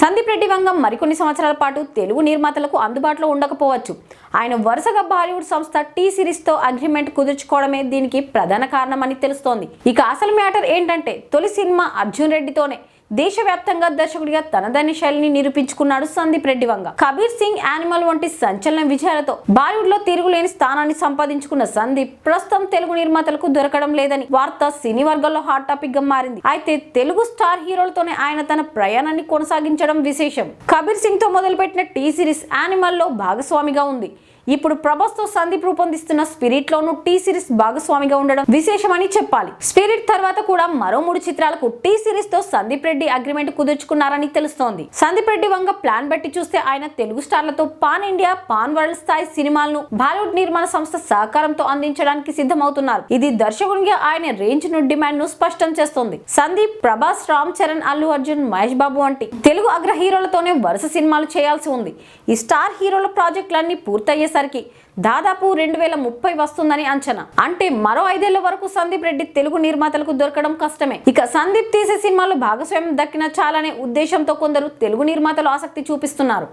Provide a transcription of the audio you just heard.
సందీప్ రెడ్డి వంగం మరికొన్ని సంవత్సరాల పాటు తెలుగు నిర్మాతలకు అందుబాటులో ఉండకపోవచ్చు. ఆయన వరుసగా బాలీవుడ్ సంస్థ టీ సిరీస్తో అగ్రిమెంట్ కుదుర్చుకోవడమే దీనికి ప్రధాన కారణమని తెలుస్తోంది. ఇక అసలు మ్యాటర్ ఏంటంటే తొలి సినిమా అర్జున్ రెడ్డితోనే. దేశవ్యాప్తంగా దర్శకుడిగా తనదైన శైలిని నిరూపించుకున్నాడు సందీప్ రెడ్డి వంగ. కబీర్ సింగ్ యానిమల్ వంటి సంచలన విజయాలతో బాలీవుడ్లో తిరుగులేని స్థానాన్ని సంపాదించుకున్న సందీప్ ప్రస్తుతం తెలుగు నిర్మాతలకు దొరకడం లేదని వార్త సినీ వర్గాల్లో హాట్ టాపిక్గా మారింది. అయితే తెలుగు స్టార్ హీరోలతోనే ఆయన తన ప్రయాణాన్ని కొనసాగించడం విశేషం. కబీర్ సింగ్తో మొదలుపెట్టిన టీ సిరీస్ యానిమల్లో భాగస్వామిగా ఉంది. ఇప్పుడు ప్రభాస్తో సందీప్ రూపొందిస్తున్న స్పిరిట్ లోను టీ సిరీస్ భాగస్వామిగా ఉండడం విశేషమని చెప్పాలి. స్పిరిట్ తర్వాత కూడా మరో మూడు చిత్రాలకు టీ సిరీస్తో సందీప్ రెడ్డి అగ్రిమెంట్ కుదుర్చుకున్నారని తెలుస్తోంది. సందీప్ రెడ్డి వంగ ప్లాన్ బట్టి చూస్తే ఆయన తెలుగు స్టార్లతో పాన్ ఇండియా పాన్ వరల్డ్ స్థాయి సినిమాలను బాలీవుడ్ నిర్మాణ సంస్థ సహకారంతో అందించడానికి సిద్ధమవుతున్నారు. ఇది దర్శకునిగా ఆయన రేంజ్ను డిమాండ్ను స్పష్టం చేస్తోంది. సందీప్ ప్రభాస్ రామ్ చరణ్ అల్లు అర్జున్ మహేష్ బాబు వంటి తెలుగు అగ్ర హీరోలతోనే వరుస సినిమాలు చేయాల్సి ఉంది. ఈ స్టార్ హీరోల ప్రాజెక్టులన్నీ పూర్తయ్యేసరికి దాదాపు రెండు వేల ముప్పై వస్తుందని అంచనా. అంటే మరో ఐదేళ్ళ వరకు సందీప్ రెడ్డి తెలుగు నిర్మాతలకు దొరకడం కష్టమే. ఇక సందీప్ తీసే సినిమాలో భాగస్వామ్యం దక్కిన చాలనే ఉద్దేశంతో కొందరు తెలుగు నిర్మాతలు ఆసక్తి చూపిస్తున్నారు.